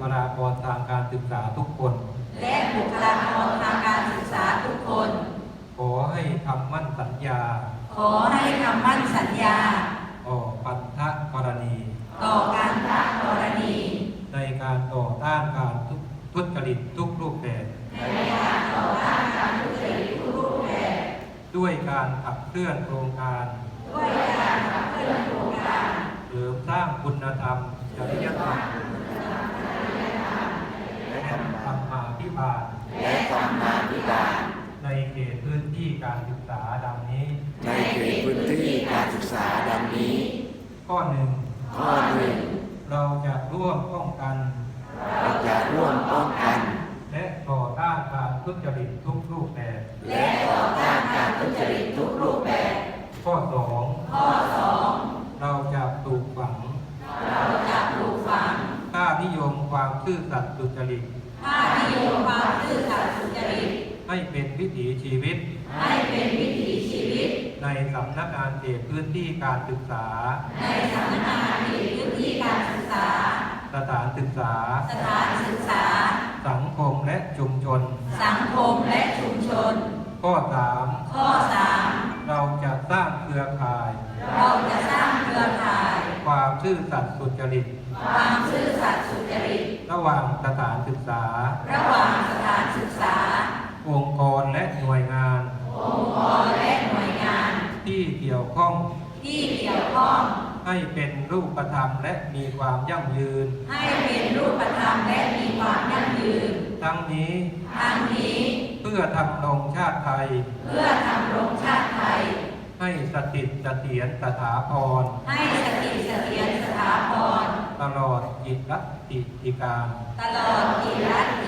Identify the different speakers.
Speaker 1: กรทางการศึกษาทุกคน
Speaker 2: และบุคลากรทางการศึกษาทุกคน
Speaker 1: ขอให้คำมั่นสัญญา
Speaker 2: ขอให้คำมั่นสัญญา
Speaker 1: ออกปันทกรณี
Speaker 2: ต่อการพระกรณี
Speaker 1: ในการต่อต้านการทุทุจริตทุกรูปแบบ
Speaker 2: ในการต่อต้านการทุจริตทุกรูปแบบ
Speaker 1: ด้วยการขับเคลื่อนโครงการ
Speaker 2: ด้วยการขับเคลื่อนโครงการ
Speaker 1: เสริมสร้างคุณธรรม จริยธรรม และธรรมา ภิบาล
Speaker 3: และธรรมาภิบาล
Speaker 1: ในเขตพื้นที่การศึกษาดังนี้
Speaker 3: ในเขตพื้นที่การศึกษาดังนี้
Speaker 1: ข้อหนึ่ง
Speaker 3: ข้อหนึ่ง
Speaker 1: เราจะร่วมป้องกัน
Speaker 3: เราจะร่วมป้องกัน
Speaker 1: และต่อต้านการทุจริตทุกรูปแบบ
Speaker 2: และต่อต้านการทุจริตทุกรูปแบบ
Speaker 1: ข้อสอง
Speaker 2: ข้อสอง
Speaker 1: เราจะปลูกฝัง
Speaker 2: เราจะปลูกฝัง
Speaker 1: ค่านิยมความ ซื่อสัตย์สุจริต
Speaker 2: ค่านิยมความซื่อสัตย์สุจริต
Speaker 1: ให้เป็นวิถีชีวิต
Speaker 2: ให้เป็นวิถีชีวิต
Speaker 1: ในสำนักงานเขตพื้นที่การศึกษา
Speaker 2: ในสำนักงานเขตพื้นที่การศึกษา
Speaker 1: สถานศึกษา
Speaker 2: สถานศึกษา
Speaker 1: สังคมและชุมชน
Speaker 2: สังคมและชุมชน
Speaker 1: ข้อสาม
Speaker 2: ข้อสาม
Speaker 1: เราจะสร้างเครือข่าย
Speaker 2: เราจะสร้างเครือข่าย
Speaker 1: ความซื่อสัตย์สุจริต
Speaker 2: ความซื่อสัตย์สุจริต
Speaker 1: ระหว่างสถานศึกษา
Speaker 2: ระหว่างสถานศึกษา
Speaker 1: องค์กรและหน่วยงาน
Speaker 2: องค์กรและหน่วยงาน
Speaker 1: ที่เกี่ยวข้อง
Speaker 2: ที่เกี่ยวข้อง
Speaker 1: ให้เป็นรูปธรรมและมีความยั่งยืน
Speaker 2: ให้เป็นรูปธรรมและมีความยั่งยืน
Speaker 1: ทั้งนี้
Speaker 2: ทั้งนี้
Speaker 1: เพื่อทำรงชาติไทย
Speaker 2: เพื่อทำรงชาติไทย
Speaker 1: ให้สถิตเสถียรสถาพร
Speaker 2: ให้สถิตเสถียรสถาพร
Speaker 1: ต ลอดจิตรติติการ
Speaker 2: ตลอดกิรัติ